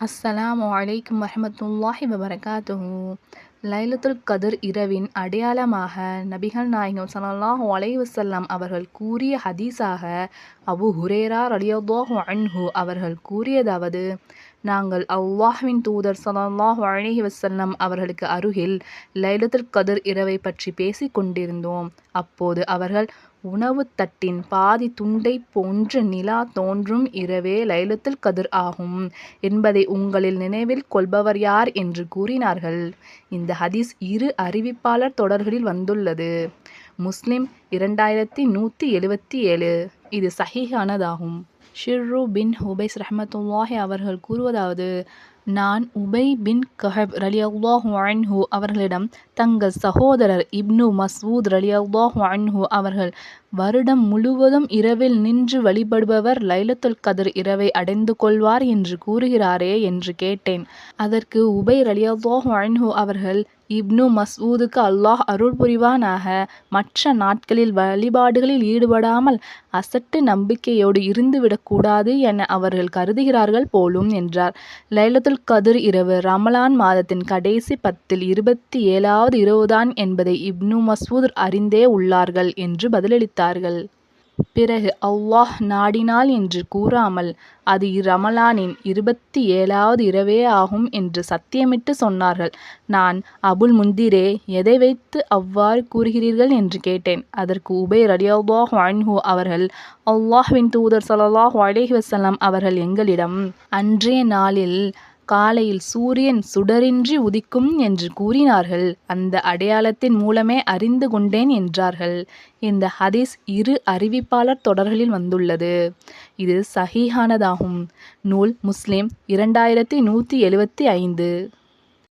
அஸ்ஸலாம் வலைக்கம் வரமத்துல்லாஹி வபரகாத்துஹூ. லைலத்துல் கதிர் இரவின் அடையாளமாக நபிகள் நாயகம் ஸல்லல்லாஹு வலைவசல்லாம் அவர்கள் கூறிய ஹதீஸாக அபு ஹுரேரா ரலியல்லாஹு அன்ஹு அவர்கள் கூறியதாவது நாங்கள் அல்லாஹ்வின் தூதர் சலாஹ் அழகி வசல்லம் அவர்களுக்கு அருகில் லைலத்துல் கதிர் இரவை பற்றி பேசி கொண்டிருந்தோம். அப்போது அவர்கள் உணவுத் தட்டின் பாதி துண்டைப் போன்று நிலா தோன்றும் இரவே லைலத்துல் கதிர் ஆகும். என்பதை உங்களில் நினைவில் கொள்பவர் யார்? என்று கூறினார்கள். இந்த ஹதீஸ் இரு அறிவிப்பாளர் தொடர்களில் வந்துள்ளது. முஸ்லிம் இரண்டாயிரத்தி நூற்றி எழுபத்தி ஏழு. இது சஹீஹானதாகும். ஷிர்ரு பின் ஹுபைஸ் ரஹமத்துல்லாஹி அவர்கள் கூறுவதாவது நான் உபை பின் கஹப் ரலியல்லாஹு அன்ஹு அவர்களிடம் தங்கள் சகோதரர் இப்னு மஸ்வூத் ரலியல்லாஹு அன்ஹு அவர்கள் வருடம் முழுவதும் இரவில் நின்று வழிபடுபவர் லைலத்துல் கதிர் இரவை அடைந்து கொள்வார் என்று கூறுகிறாரே என்று கேட்டேன். அதற்கு உபை ரலியல்லாஹு அன்ஹு அவர்கள் இப்னு மஸ்வூதுக்கு அல்லாஹ் அருள் புரிவானாக. மற்ற நாட்களில் வழிபாடுகளில் ஈடுபடாமல் அசட்டு நம்பிக்கையோடு இருந்துவிடக்கூடாது என அவர்கள் கருதுகிறார்கள் போலும் என்றார். லைலத்துல் கதிர் இரவு ரமலான் மாதத்தின் கடைசி பத்தில் இருபத்தி ஏழாவது இரவுதான் என்பதை இப்னு மசூத் அறிந்தே உள்ளார்கள் என்று பதிலளித்தார்கள். பிறகு அல்லாஹ் நாடினால் என்று கூறாமல் அது ரமலானின் இருபத்தி ஏழாவது இரவே ஆகும் என்று சத்தியமிட்டு சொன்னார்கள். நான் அபுல் முந்திரே எதை வைத்து அவ்வாறு கூறுகிறீர்கள் என்று கேட்டேன். அதற்கு உபை ரடியாஹ் அன்ஹு அவர்கள் அல்லாஹ்வின் தூதர் ஸல்லல்லாஹு அலைஹி வஸல்லம் அவர்கள் எங்களிடம் அன்றைய நாளில் காலையில் சூரியன் சுடரின்றி உதிக்கும் என்று கூறினார்கள். அந்த அடையாளத்தின் மூலமே அறிந்து கொண்டேன் என்றார்கள். இந்த ஹதீஸ் இரு அறிவிப்பாளர் தொடர்களில் வந்துள்ளது. இது சஹீஹானதாகும். நூல் முஸ்லிம் இரண்டாயிரத்தி நூற்றி எழுபத்தி ஐந்து.